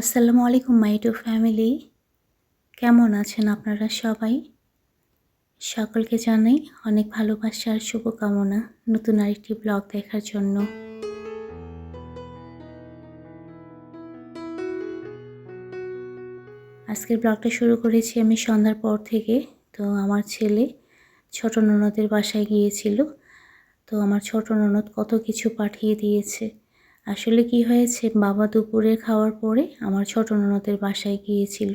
আসসালামু আলাইকুম, মাই to family. কেমন আছেন আপনারা সবাই? সকলকে জানাই অনেক ভালোবাসা আর শুভকামনা নতুন আরেকটি ব্লগ দেখার জন্য। আজকের ব্লগটা শুরু করেছি আমি সন্ধ্যার পর থেকে। তো আমার ছেলে ছোট ননদের বাসায় গিয়েছিল। তো আমার ছোট ননদ কত কিছু পাঠিয়ে দিয়েছে। আসলে কি হয়েছে? বাবা দুপুরে খাওয়ার পরে আমার ছোট ননদের বাসায় গিয়েছিল।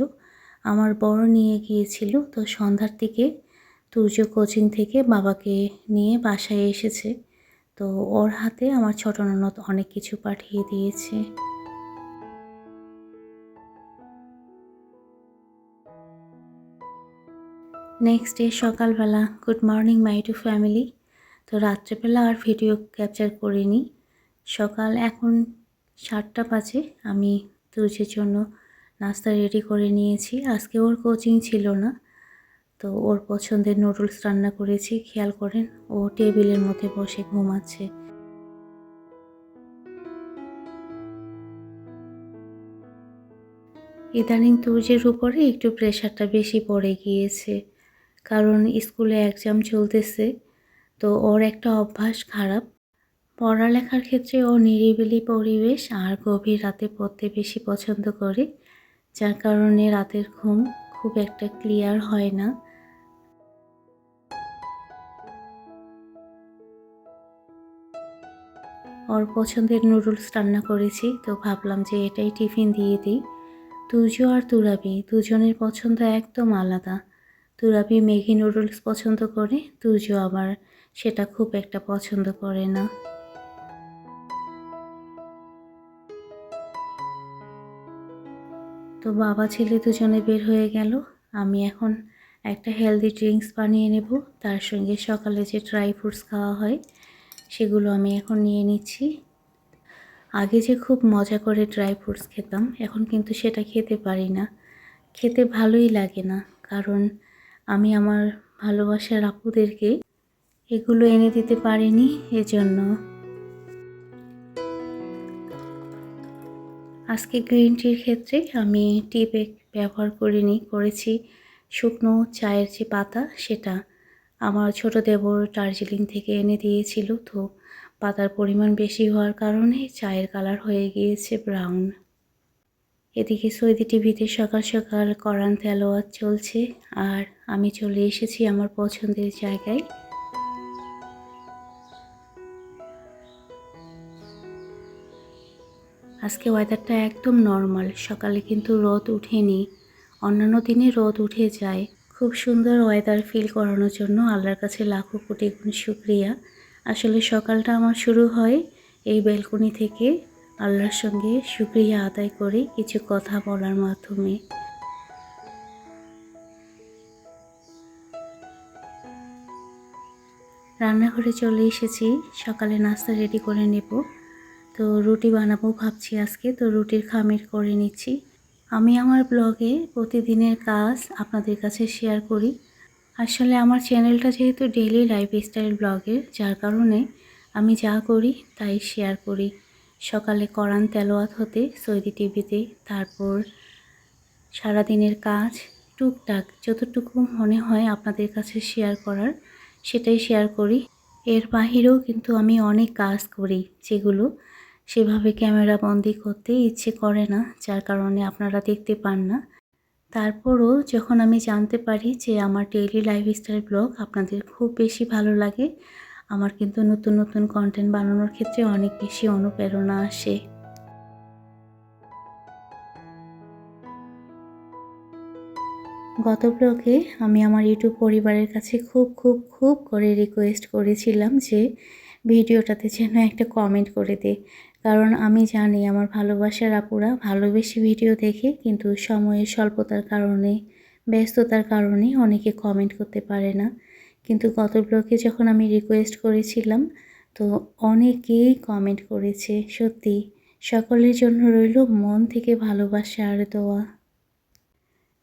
আমার বড় নিয়ে গিয়েছিল। তো সন্ধ্যার দিকে তুর্য কোচিং থেকে বাবাকে নিয়ে বাসায় এসেছে। তো ওর হাতে আমার ছোট ননদ অনেক কিছু পাঠিয়ে দিয়েছে। নেক্সট ডে সকালবেলা good morning my to family তো রাত্রেবেলা আর ভিডিও ক্যাপচার করিনি। সকাল এখন সাতটা বাজে। আমি তুর্যের জন্য নাস্তা রেডি করে নিয়েছি। আজকে ওর কোচিং ছিল না, তো ওর পছন্দের নুডলস রান্না করেছি। খেয়াল করেন, ও টেবিলের মধ্যে বসে ঘুমাচ্ছে। ইদানিং তুর্যের উপরে একটু প্রেশারটা বেশি পড়ে গিয়েছে, কারণ স্কুলে এক্সাম চলতেছে, তো ওর একটা অভ্যাস খারাপ। পড়ালেখার ক্ষেত্রে ও নিরিবিলি পরিবেশ আর গভীর রাতে পড়তে বেশি পছন্দ করে, যার কারণে রাতের ঘুম খুব একটা ক্লিয়ার হয় না। ওর পছন্দের নুডলস রান্না করেছি, তো ভাবলাম যে এটাই টিফিন দিয়ে দিই। তুজো আর তুরাবি, দুজনের পছন্দ একদম আলাদা। তুরাবি ম্যাগি নুডলস পছন্দ করে, তুজো আবার সেটা খুব একটা পছন্দ করে না। তো বাবা, ছেলে দুজনে বের হয়ে গেল। আমি এখন একটা হেলদি ড্রিঙ্কস বানিয়ে নেব। তার সঙ্গে সকালে যে ড্রাই ফ্রুটস খাওয়া হয়, সেগুলো আমি এখন নিয়ে নিচ্ছি। আগে যে খুব মজা করে ড্রাই ফ্রুটস খেতাম, এখন কিন্তু সেটা খেতে পারি না। খেতে ভালোই লাগে না, কারণ আমি আমার ভালোবাসার আপুদেরকে এগুলো এনে দিতে পারিনি। এজন্য আজকে গ্রিন টির ক্ষেত্রে আমি টি ব্যাগ ব্যবহার করিনি করেছি শুকনো চায়ের যে পাতা সেটা। আমার ছোট দেবর দার্জিলিং থেকে এনে দিয়েছিল, তো পাতার পরিমাণ বেশি হওয়ার কারণে চায়ের কালার হয়ে গিয়েছে ব্রাউন। এদিকে সৈদি টিভিতে সকাল সকাল করান তেলোয়াত চলছে, আর আমি চলে এসেছি আমার পছন্দের জায়গায়। আজকে ওয়েদারটা একদম নর্মাল সকালে কিন্তু রোদ উঠেনি। অন্যান্য দিনে রোদ উঠে যায়। খুব সুন্দর ওয়েদার ফিল করানোর জন্য আল্লাহর কাছে লাখো কোটি গুণ শুক্রিয়া। আসলে সকালটা আমার শুরু হয় এই ব্যালকনি থেকে আল্লাহর সঙ্গে শুক্রিয়া আদায় করে কিছু কথা বলার মাধ্যমে। রান্নাঘরে চলে এসেছি। সকালে নাস্তা রেডি করে নেব। তো রুটি বানাবো ভাবছি আজকে, তো রুটির খামির করে নিচ্ছি। আমি আমার ব্লগে প্রতিদিনের কাজ আপনাদের কাছে শেয়ার করি। আসলে আমার চ্যানেলটা যেহেতু ডেইলি লাইফস্টাইল ব্লগের, যার কারণে আমি যা করি তাই শেয়ার করি। সকালে করান তেলোয়াত হতে সৌদি টিভিতে, তারপর সারাদিনের কাজ টুকটাক, যতটুকু মনে হয় আপনাদের কাছে শেয়ার করার, সেটাই শেয়ার করি। এর বাহিরেও কিন্তু আমি অনেক কাজ করি, যেগুলো সেভাবে ক্যামেরা বন্দি করতে ইচ্ছে করে না, যার কারণে আপনারা দেখতে পান না। তারপরও যখন আমি জানতে পারি যে আমার ডেইলি লাইফস্টাইল ব্লগ আপনাদের খুব বেশি ভালো লাগে, আমার কিন্তু নতুন নতুন কন্টেন্ট বানানোর ক্ষেত্রে অনেক বেশি অনুপ্রেরণা আসে। গত ব্লগে আমি আমার ইউটিউব পরিবারের কাছে খুব খুব খুব করে রিকোয়েস্ট করেছিলাম যে, ভিডিওটাতে যেন একটা কমেন্ট করে দে। কারণ আমি জানি আমার ভালোবাসার আপুরা ভালোবেসে ভিডিও দেখে কিন্তু সময়ের স্বল্পতার কারণে, ব্যস্ততার কারণে অনেকে কমেন্ট করতে পারে না। কিন্তু গত ব্লগে যখন আমি রিকোয়েস্ট করেছিলাম, তো অনেকেই কমেন্ট করেছে, সত্যি সকলের জন্য রইল মন থেকে ভালোবাসা আর দোয়া।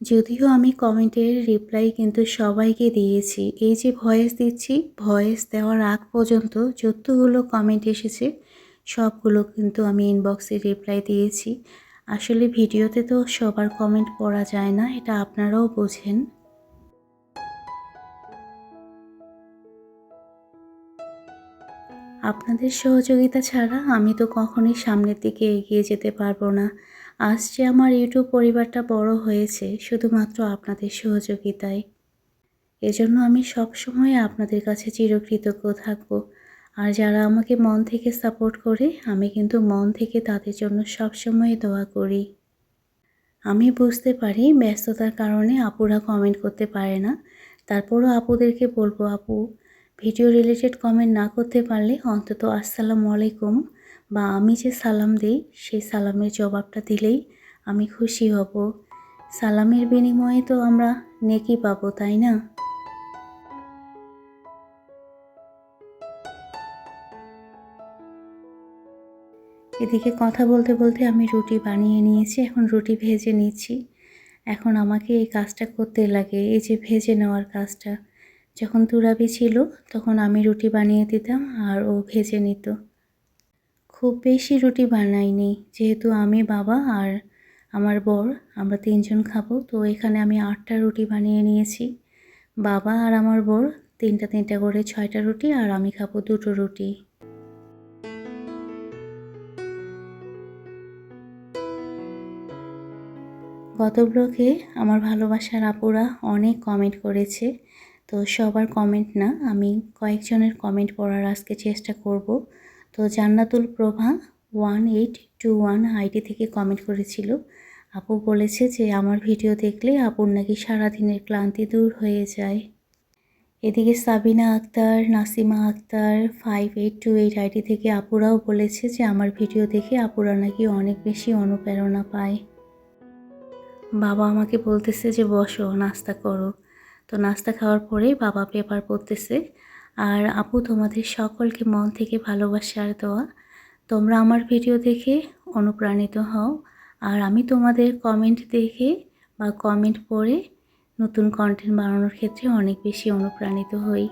যদিও আমি কমেন্টের রিপ্লাই কিন্তু সবাইকে দিয়েছি। এই যে ভয়েস দিচ্ছি ভয়েস দেওয়ার আগ পর্যন্ত যতগুলো কমেন্ট এসেছে সবগুলো কিন্তু আমি ইনবক্সে রিপ্লাই দিয়েছি। আসলে ভিডিওতে তো সবার কমেন্ট পড়া যায় না, এটা আপনারাও বোঝেন। আপনাদের সহযোগিতা ছাড়া আমি তো কখনোই সামনের দিকে এগিয়ে যেতে পারব না। আজ যে আমার ইউটিউব পরিবারটা বড় হয়েছে, শুধুমাত্র আপনাদের সহযোগিতায়। এজন্য আমি সবসময় আপনাদের কাছে চিরকৃতজ্ঞ থাকব। আর যারা আমাকে মন থেকে সাপোর্ট করে, আমি কিন্তু মন থেকে তাদের জন্য সবসময় দোয়া করি। আমি বুঝতে পারি ব্যস্ততার কারণে আপুরা কমেন্ট করতে পারে না। তারপরও আপুদেরকে বলব, আপু ভিডিও রিলেটেড কমেন্ট না করতে পারলে অন্তত আসসালামু আলাইকুম বা আমি যে সালাম দিই, সেই সালামের জবাবটা দিলেই আমি খুশি হব। সালামের বিনিময়ে তো আমরা নেকি পাবো, তাই না? এদিকে কথা বলতে বলতে আমি রুটি বানিয়ে নিয়েছি, এখন রুটি ভেজে নিচ্ছি। এখন আমাকে এই কাজটা করতে লাগে, এই যে ভেজে নেওয়ার কাজটা। যখন তুরাবি ছিল, তখন আমি রুটি বানিয়ে দিতাম আর ও ভেজে নিত। খুব বেশি রুটি বানাইনি, যেহেতু আমি বাবা আর আমার বর, আমরা তিনজন খাব, তো এখানে আমি আটটা রুটি বানিয়ে নিয়েছি। বাবা আর আমার বর তিনটা তিনটা করে ছয়টা রুটি আর আমি খাব দুটো রুটি। গত ব্লগে আমার ভালোবাসার আপুরা অনেক কমেন্ট করেছে। তো সবার কমেন্ট না, আমি কয়েকজনের কমেন্ট পড়ার আজকে চেষ্টা করব। তো Jannatul Prova one eight two one ID থেকে কমেন্ট করেছিল। আপু বলেছে যে, আমার ভিডিও দেখলে আপুর নাকি সারাদিনের ক্লান্তি দূর হয়ে যায়। এদিকে Sabina Akter, Nasima Akter five eight two eight ID থেকে আপুরাও বলেছে যে, আমার ভিডিও দেখে আপুরা নাকি অনেক বেশি অনুপ্রেরণা পায়। বাবা আমাকে বলতেছে যে, বসো, নাস্তা করো। তো নাস্তা খাওয়ার পরেই বাবা পেপার পড়তেছে, আর আপু, তোমাদের সকলকে মন থেকে ভালোবাসার দেওয়া তোমরা আমার ভিডিও দেখে অনুপ্রাণিত হও, আর আমি তোমাদের কমেন্ট দেখে বা কমেন্ট পড়ে নতুন কন্টেন্ট বানানোর ক্ষেত্রে অনেক বেশি অনুপ্রাণিত হই।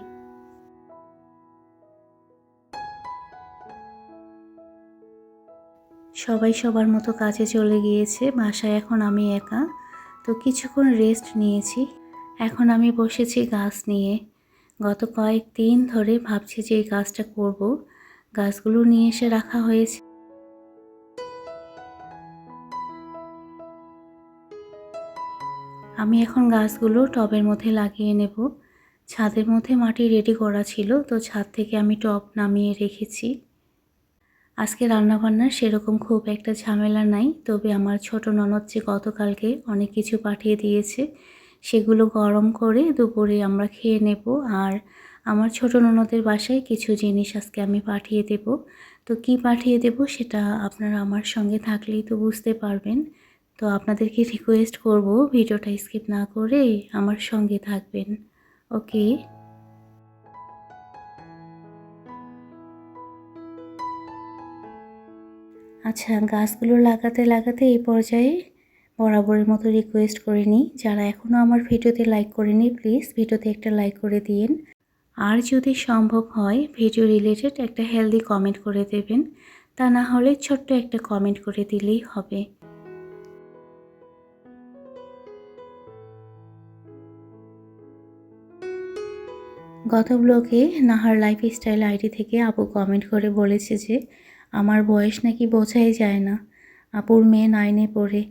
সবাই সবার মতো কাজে চলে গিয়েছে, বাসায় এখন আমি একা। তো কিছুক্ষণ রেস্ট নিয়েছি। এখন আমি বসেছি গাছ নিয়ে। গত কয়েক দিন ধরে ভাবছি যে এই গাছটা করব। গাছগুলো নিয়ে এসে রাখা হয়েছে। আমি এখন গাছগুলো টবের মধ্যে লাগিয়ে নেব। ছাদের মধ্যে মাটি রেডি করা ছিল, তো ছাদ থেকে আমি টব নামিয়ে রেখেছি। আজকে রান্নাবান্নার সেরকম খুব একটা ঝামেলা নাই, তবে আমার ছোট ননদ যে গতকালকে অনেক কিছু পাঠিয়ে দিয়েছে, সেগুলো গরম করে দুপুরে আমরা খেয়ে নেব। আর আমার ছোট ননদের বাসায় কিছু জিনিস আজকে আমি পাঠিয়ে দেব। তো কি পাঠিয়ে দেব সেটা আপনারা আমার সঙ্গে থাকলেই তো বুঝতে পারবেন। তো আপনাদেরকে রিকোয়েস্ট করব, ভিডিওটা স্কিপ না করে আমার সঙ্গে থাকবেন। ওকে আচ্ছা গাছগুলো লাগাতে লাগাতে এই পর্যায়ে বরাবরের মতো রিকোয়েস্ট করে নিই। যারা এখনও আমার ভিডিওতে লাইক করেনি প্লিজ ভিডিওতে একটা লাইক করে দিন আর যদি সম্ভব হয় ভিডিও রিলেটেড একটা হেলদি কমেন্ট করে দেবেন। তা না হলে ছোট্ট একটা কমেন্ট করে দিলেই হবে। গত ব্লগে নাহার লাইফস্টাইল আইডি থেকে আপু কমেন্ট করে বলেছে যে আমার বয়স নাকি বোঝাই যায় না। আপুর মেয়ে নাইনে পড়ে।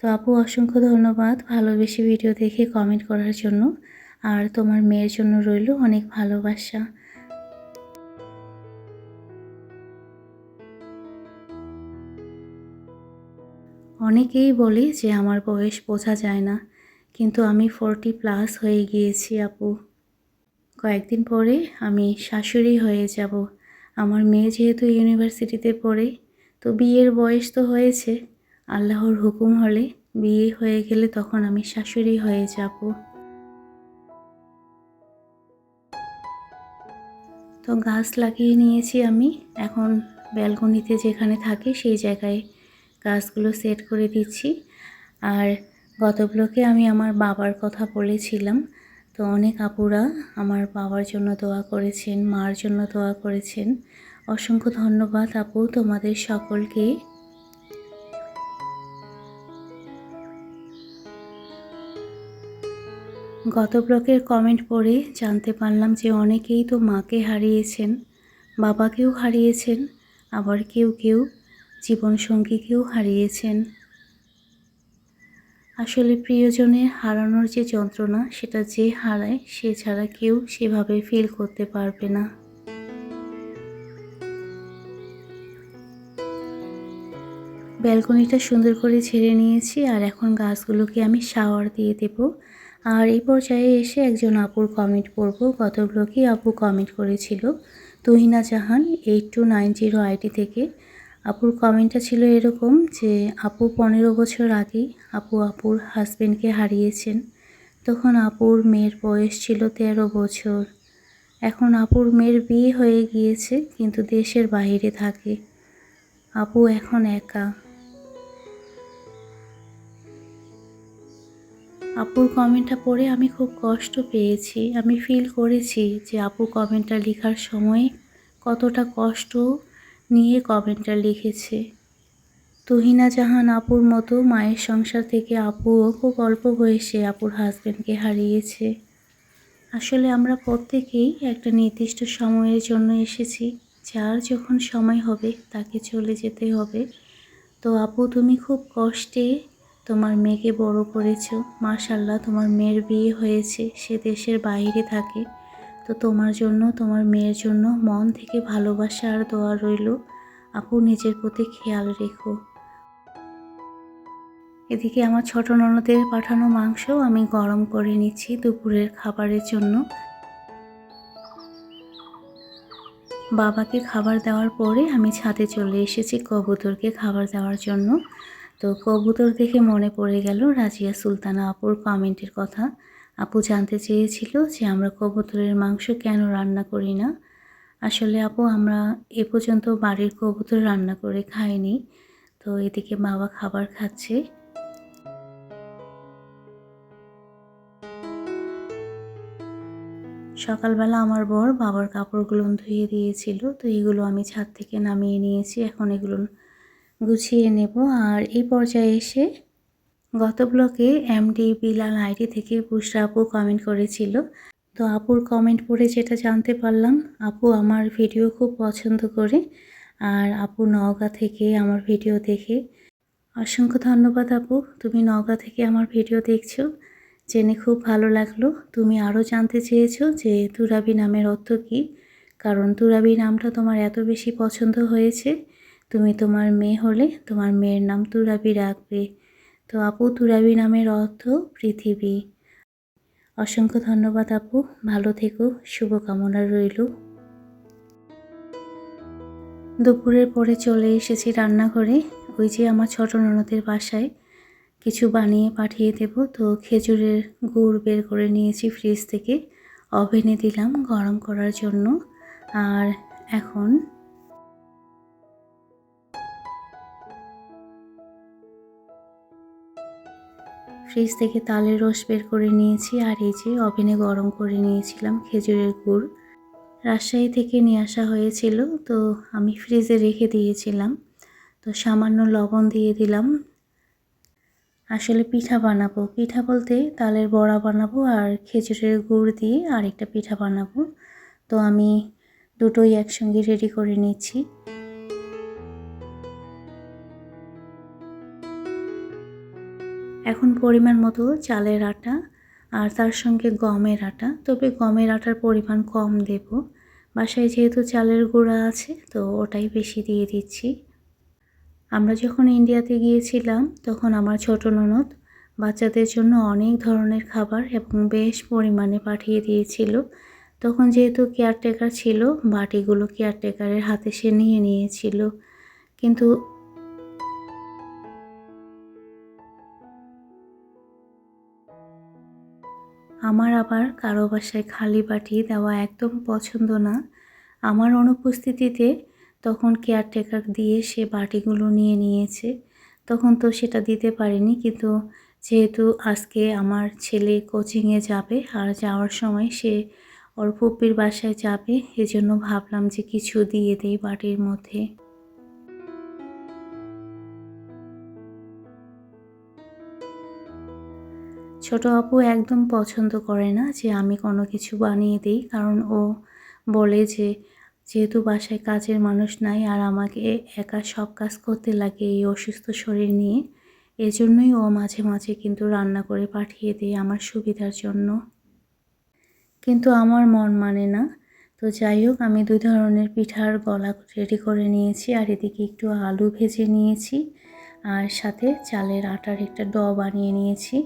তো আপু, অসংখ্য ধন্যবাদ ভালোবেসে ভিডিও দেখে কমেন্ট করার জন্য। আর তোমার মেয়ের জন্য রইল অনেক ভালোবাসা। অনেকেই বলে যে আমার বয়স বোঝা যায় না, কিন্তু আমি ফোরটি প্লাস হয়ে গিয়েছি আপু। কয়েকদিন পরে আমি শাশুড়ি হয়ে যাব। আমার মেয়ে যেহেতু ইউনিভার্সিটিতে পড়ে, তো বিয়ের বয়স তো হয়েছে। আল্লাহর হুকুম হলে বিয়ে হয়ে গেলে তখন আমি শাশুড়ি হয়ে যাব। তো গাছ লাগিয়ে নিয়েছি আমি। এখন ব্যালকনিতে যেখানে থাকে সেই জায়গায় গাছগুলো সেট করে দিচ্ছি। আর গত ব্লকে আমি আমার বাবার কথা বলেছিলাম। তো অনেক আপুরা আমার বাবার জন্য দোয়া করেছেন, মার জন্য দোয়া করেছেন। অসংখ্য ধন্যবাদ আপু, তোমাদের সকলকে। গত ব্লকের কমেন্ট পড়ে জানতে পারলাম যে অনেকেই তো মাকে হারিয়েছেন, বাবাকেও হারিয়েছেন, আবার কেউ কেউ জীবনসঙ্গীকেও হারিয়েছেন। আসলে প্রিয়জনের হারানোর যে যন্ত্রণা সেটা যে হারায়, সে ছাড়া কেউ সেভাবে ফিল করতে পারবে না। ব্যালকনিটা সুন্দর করে ছেড়ে নিয়েছি আর এখন গাছগুলোকে আমি শাওয়ার দিয়ে দেব। আর এই পর্যায়ে এসে একজন আপুর কমেন্ট পড়ব। গত ব্লকেই আপু কমেন্ট করেছিল, Tuhina Jahan eight two nine zero ID থেকে। আপুর কমেন্টটা ছিল এরকম যে, আপু পনেরো বছর আগেই আপু আপুর হাজবেন্ডকে হারিয়েছেন। তখন আপুর মেয়ের বয়স ছিল তেরো বছর। এখন আপুর মেয়ের বিয়ে হয়ে গিয়েছে, কিন্তু দেশের বাইরে থাকে। আপু এখন একা। আপুর কমেন্টটা পড়ে আমি খুব কষ্ট পেয়েছি। আমি ফিল করেছি যে, আপু কমেন্টটা লেখার সময় কতটা কষ্ট নিয়ে কমেন্টটা লিখেছে। তুহিনা জাহান আপুর মতো মায়ের সংসার থেকে আপুও খুব অল্প বয়সে আপুর হাজব্যান্ডকে হারিয়েছে। আসলে আমরা প্রত্যেকেই একটা নির্দিষ্ট সময়ের জন্য এসেছি। যার যখন সময় হবে তাকে চলে যেতে হবে। তো আপু, তুমি খুব কষ্টে তোমার মেয়েকে বড় করেছ। মাশাল্লাহ তোমার মেয়ের বিয়ে হয়েছে। সে দেশের বাইরে থাকে। তো তোমার জন্য, তোমার মেয়ের জন্য মন থেকে ভালোবাসা আর দোয়া রইল। আপু, নিজের প্রতি খেয়াল রেখো। এদিকে আমার ছোট ননদের পাঠানো মাংস আমি গরম করে নিচ্ছি দুপুরের খাবারের জন্য। বাবাকে খাবার দেওয়ার পরে আমি ছাদে চলে এসেছি কবুতরকে খাবার দেওয়ার জন্য। তো কবুতর দেখে মনে পড়ে গেল রাজিয়া সুলতানা আপুর কমেন্টের কথা। আপু জানতে চেয়েছিল যে আমরা কবুতরের মাংস কেন রান্না করি না। আসলে আপু, আমরা এ পর্যন্ত বাড়ির কবুতর রান্না করে খাইনি, তো এদিকে বাবা খাবার খাচ্ছে। সকালবেলা আমার বর বাবার কাপড়গুলো ধুয়ে দিয়েছিল, তো এগুলো আমি ছাদ থেকে নামিয়ে নিয়েছি, এখন এগুলো গুছিয়ে নেব। আর এই পর্যায়ে এসে গত ব্লকে এমডি বিলাল আইডি থেকে বুসরা আপু কমেন্ট করেছিল। তো আপুর কমেন্ট পড়ে যেটা জানতে পারলাম, আপু আমার ভিডিও খুব পছন্দ করে আর আপু নওগাঁ থেকে আমার ভিডিও দেখে। অসংখ্য ধন্যবাদ আপু, তুমি নওগাঁ থেকে আমার ভিডিও দেখছ। জেনে খুব ভালো লাগল। তুমি আরও জানতে চেয়েছো যে তুরাবি নামের অর্থ কী, কারণ তুরাবি নামটা তোমার এত বেশি পছন্দ হয়েছে। তুমি তোমার মেয়ে হলে তোমার মেয়ের নাম তুরাবি রাখবে। তো আপু তুরাবি নামের অর্থ পৃথিবী। অসংখ্য ধন্যবাদ আপু। ভালো থেকো। শুভকামনা রইল। দুপুরের পরে চলে এসেছি রান্নাঘরে। ওই যে আমার ছোট ননদের বাসায় কিছু বানিয়ে পাঠিয়ে দেব। তো খেজুরের গুড় বের করে নিয়েছি ফ্রিজ থেকে। ওভেনে দিলাম গরম করার জন্য। আর এখন ফ্রিজ থেকে তালের রস বের করে নিয়েছি আর এই যে ওভেনে গরম করে নিয়েছিলাম খেজুরের গুড়। রাজশাহী থেকে নিয়ে আসা হয়েছিল, তো আমি ফ্রিজে রেখে দিয়েছিলাম। তো সামান্য লবণ দিয়ে দিলাম। আসলে পিঠা বানাবো। পিঠা বলতে তালের বড়া বানাবো আর খেজুরের গুড় দিয়ে আরেকটা পিঠা বানাবো। তো আমি দুটোই একসঙ্গে রেডি করে নিচ্ছি। এখন পরিমাণ মতো চালের আটা আর তার সঙ্গে গমের আটা। তবে গমের আটার পরিমাণ কম দেব। বাসায় যেহেতু চালের গুঁড়া আছে, তো ওটাই বেশি দিয়ে দিচ্ছি। আমরা যখন ইন্ডিয়াতে গিয়েছিলাম, তখন আমার ছোট ননদ বাচ্চাদের জন্য অনেক ধরনের খাবার এবং বেশ পরিমাণে পাঠিয়ে দিয়েছিল। তখন যেহেতু কেয়ারটেকার ছিল, বাটিগুলো কেয়ারটেকারের হাতে সে নিয়ে নিয়েছিল। কিন্তু আমার আবার কারও বাসায় খালি বাটি দেওয়া একদম পছন্দ না। আমার অনুপস্থিতিতে তখন কেয়ারটেকার দিয়ে সে বাটিগুলো নিয়ে নিয়েছে। তখন তো সেটা দিতে পারিনি, কিন্তু যেহেতু আজকে আমার ছেলে কোচিংয়ে যাবে আর যাওয়ার সময় সে ওর পুপির বাসায় যাবে, এজন্য ভাবলাম যে কিছু দিয়ে দেই বাটির মধ্যে। ছোট আপু একদম পছন্দ করে না যে আমি কোনো কিছু বানিয়ে দিই, কারণ ও বলে যে যেহেতু বাসায় কাজের মানুষ নাই আর আমাকে একা সব কাজ করতে লাগে এই অসুস্থ শরীর নিয়ে, এজন্যই ও মাঝে মাঝে কিন্তু রান্না করে পাঠিয়ে দেয় আমার সুবিধার জন্য। কিন্তু আমার মন মানে না। তো যাই হোক, আমি দুই ধরনের পিঠার গলা রেডি করে নিয়েছি আর এদিকে একটু আলু ভেজে নিয়েছি আর সাথে চালের আটার একটা ড বানিয়ে নিয়েছি।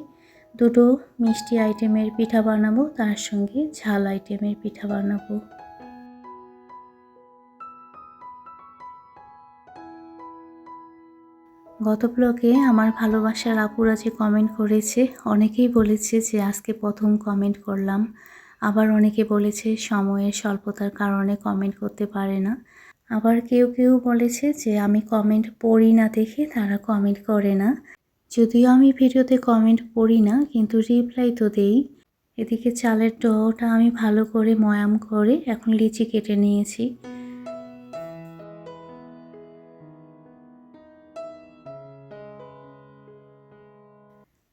দুটো মিষ্টি আইটেমের পিঠা বানাবো, তার সঙ্গে ঝাল আইটেমের পিঠা বানাবো। গত ব্লগে আমার ভালোবাসার আপুরা যে কমেন্ট করেছে, অনেকেই বলেছে যে আজকে প্রথম কমেন্ট করলাম। আবার অনেকে বলেছে সময়ের স্বল্পতার কারণে কমেন্ট করতে পারে না। আবার কেউ কেউ বলেছে যে আমি কমেন্ট পড়ি না দেখে তারা কমেন্ট করে না। যদিও আমি ভিডিওতে কমেন্ট পড়ি না, কিন্তু রিপ্লাই তো দেই। এদিকে চালের ডটা আমি ভালো করে ময়াম করে এখন লিচি কেটে নিয়েছি।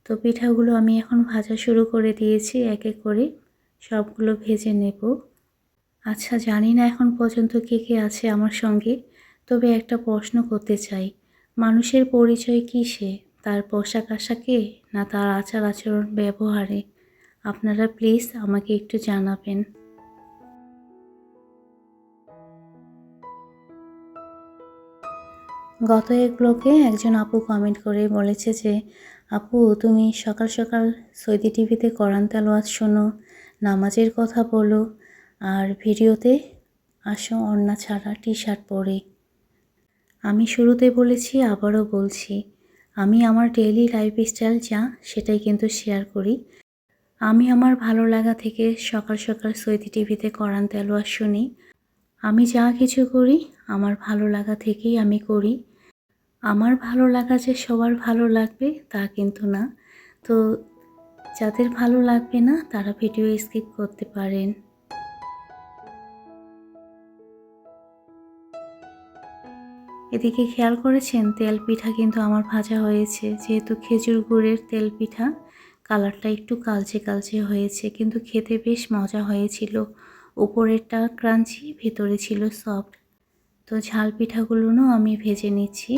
তো পিঠাগুলো আমি এখন ভাজা শুরু করে দিয়েছি এক এক করে, সবগুলো ভেজে নেব। আচ্ছা জানি না এখন পর্যন্ত কে কে আছে আমার সঙ্গে, তবে একটা প্রশ্ন করতে চাই, মানুষের পরিচয় কিসে তার পোশাক আশাকে না তার আচার আচরণ ব্যবহারে। আপনারা প্লিজ আমাকে একটু জানাবেন। গত এক ব্লকে একজন আপু কমেন্ট করে বলেছে যে, আপু, তুমি সকাল সকাল সৈদি টিভিতে কোরআন তেলোয়াত শোনো, নামাজের কথা বলো, আর ভিডিওতে আসো অন্না ছাড়া টি শার্ট পরে। আমি শুরুতে বলেছি, আবারও বলছি আমি আমার ডেইলি লাইফস্টাইল যা, সেটাই কিন্তু শেয়ার করি। আমি আমার ভালো লাগা থেকে সকাল সকাল সৈদি টিভিতে কোরআন তেলোয়াত শুনি। আমি যা কিছু করি, আমার ভালো লাগা থেকেই আমি করি। আমার ভালো লাগা যে সবার ভালো লাগবে, তা কিন্তু না। তো যাদের ভালো লাগবে না, তারা ভিডিও স্কিপ করতে পারেন। এদিকে খেয়াল করেছেন? তেল পিঠা কিন্তু আমার ভাজা হয়েছে। যেহেতু খেজুর গুড়ের তেল পিঠা, কালারটা একটু কালচে কালচে হয়েছে, কিন্তু খেতে বেশ মজা হয়েছিল। উপরেরটা ক্রাঞ্চি, ভেতরে ছিল সফট। তো ঝাল পিঠাগুলোও আমি ভেজে নিচ্ছি।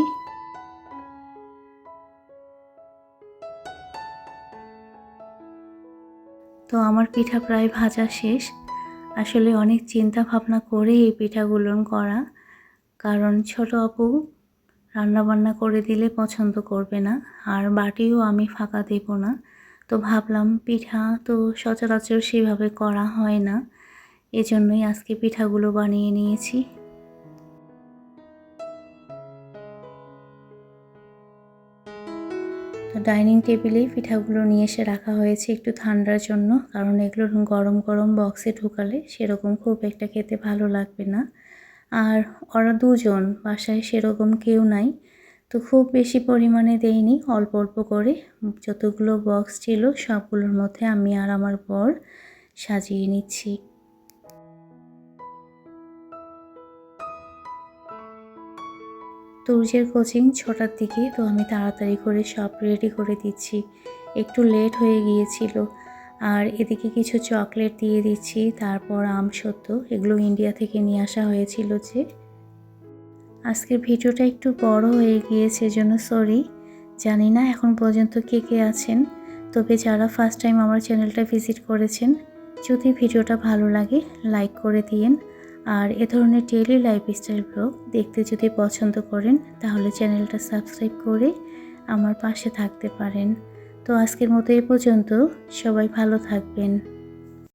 তো আমার পিঠা প্রায় ভাজা শেষ। আসলে অনেক চিন্তা ভাবনা করে এই পিঠাগুলো করা। কারণ ছোট আপু রান্নাবান্না করে দিলে পছন্দ করবে না, আর বাটিও আমি ফাঁকা দেব না। তো ভাবলাম পিঠা তো সচরাচর সেভাবে করা হয় না, এজন্যই আজকে পিঠাগুলো বানিয়ে নিয়েছি। ডাইনিং টেবিলে পিঠাগুলো নিয়ে এসে রাখা হয়েছে একটু ঠান্ডার জন্য, কারণ এগুলো গরম গরম বক্সে ঢুকালে সেরকম খুব একটা খেতে ভালো লাগবে না। আর ওরা দুজন, বাসায় সেরকম কেউ নাই। তো খুব বেশি পরিমাণে দেইনি অল্প অল্প করে। যতগুলো বক্স ছিল, সবগুলোর মধ্যে আমি আর আমার বর সাজিয়ে নিচ্ছি। তুর্যের কোচিং ছটার দিকে, তো আমি তাড়াতাড়ি করে সব রেডি করে দিচ্ছি। একটু লেট হয়ে গিয়েছিল। আর এদিকে কিছু চকলেট দিয়ে দিচ্ছি, তারপর আম সত্য, এগুলো ইন্ডিয়া থেকে নিয়ে আসা হয়েছিল যে। আজকের ভিডিওটা একটু বড় হয়ে গিয়েছে জন্য সরি জানি না এখন পর্যন্ত কে কে আছেন, তবে যারা ফার্স্ট টাইম আমার চ্যানেলটা ভিজিট করেছেন, যদি ভিডিওটা ভালো লাগে লাইক করে দিয়েন। আর এ ধরনের ডেইলি লাইফস্টাইল ব্লগ দেখতে যদি পছন্দ করেন, তাহলে চ্যানেলটা সাবস্ক্রাইব করে আমার পাশে থাকতে পারেন। তো আজকের মতো এই পর্যন্ত। সবাই ভালো থাকবেন।